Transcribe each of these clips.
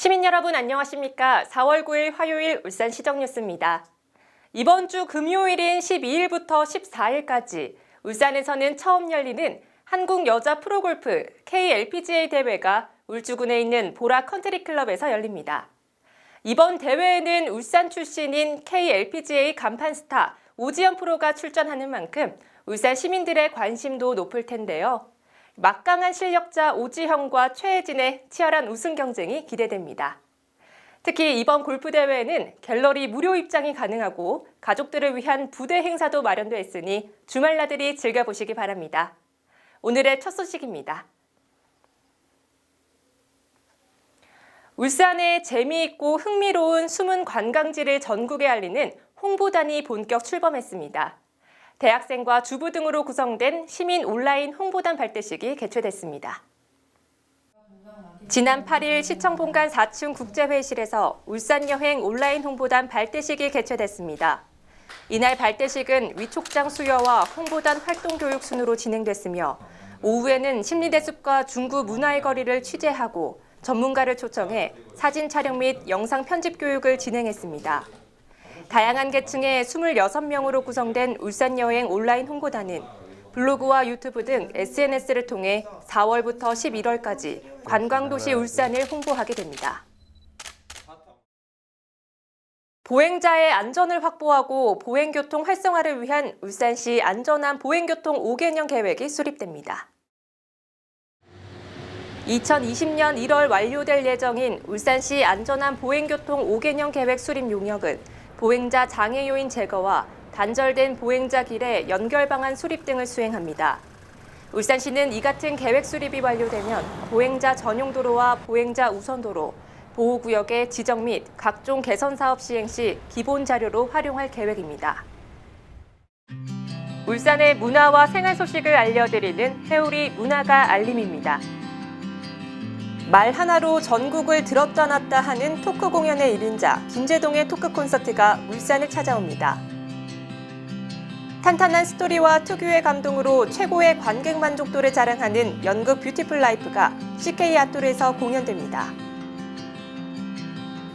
시민 여러분 안녕하십니까? 4월 9일 화요일 울산 시정 뉴스입니다. 이번 주 금요일인 12일부터 14일까지 울산에서는 처음 열리는 한국 여자 프로골프 KLPGA 대회가 울주군에 있는 보라 컨트리 클럽에서 열립니다. 이번 대회에는 울산 출신인 KLPGA 간판 스타 오지연 프로가 출전하는 만큼 울산 시민들의 관심도 높을 텐데요. 막강한 실력자 오지형과 최혜진의 치열한 우승 경쟁이 기대됩니다. 특히 이번 골프 대회에는 갤러리 무료 입장이 가능하고 가족들을 위한 부대 행사도 마련돼 있으니 주말 나들이 즐겨보시기 바랍니다. 오늘의 첫 소식입니다. 울산의 재미있고 흥미로운 숨은 관광지를 전국에 알리는 홍보단이 본격 출범했습니다. 대학생과 주부 등으로 구성된 시민 온라인 홍보단 발대식이 개최됐습니다. 지난 8일 시청 본관 4층 국제회의실에서 울산 여행 온라인 홍보단 발대식이 개최됐습니다. 이날 발대식은 위촉장 수여와 홍보단 활동 교육 순으로 진행됐으며 오후에는 심리대숲과 중구 문화의 거리를 취재하고 전문가를 초청해 사진 촬영 및 영상 편집 교육을 진행했습니다. 다양한 계층의 26명으로 구성된 울산 여행 온라인 홍보단은 블로그와 유튜브 등 SNS를 통해 4월부터 11월까지 관광도시 울산을 홍보하게 됩니다. 보행자의 안전을 확보하고 보행교통 활성화를 위한 울산시 안전한 보행교통 5개년 계획이 수립됩니다. 2020년 1월 완료될 예정인 울산시 안전한 보행교통 5개년 계획 수립 용역은 보행자 장애 요인 제거와 단절된 보행자 길의 연결 방안 수립 등을 수행합니다. 울산시는 이 같은 계획 수립이 완료되면 보행자 전용 도로와 보행자 우선 도로, 보호구역의 지정 및 각종 개선 사업 시행 시 기본 자료로 활용할 계획입니다. 울산의 문화와 생활 소식을 알려드리는 해우리 문화가 알림입니다. 말 하나로 전국을 들었다 놨다 하는 토크 공연의 1인자 김재동의 토크 콘서트가 울산을 찾아옵니다. 탄탄한 스토리와 특유의 감동으로 최고의 관객 만족도를 자랑하는 연극 뷰티풀 라이프가 CK 아토르에서 공연됩니다.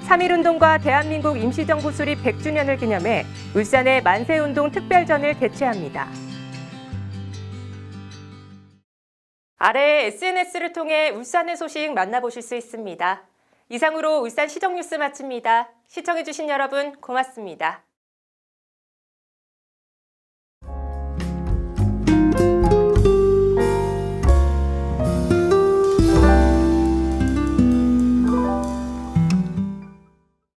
3.1운동과 대한민국 임시정부 수립 100주년을 기념해 울산의 만세운동 특별전을 개최합니다. 아래 SNS를 통해 울산의 소식 만나보실 수 있습니다. 이상으로 울산 시정뉴스 마칩니다. 시청해주신 여러분 고맙습니다.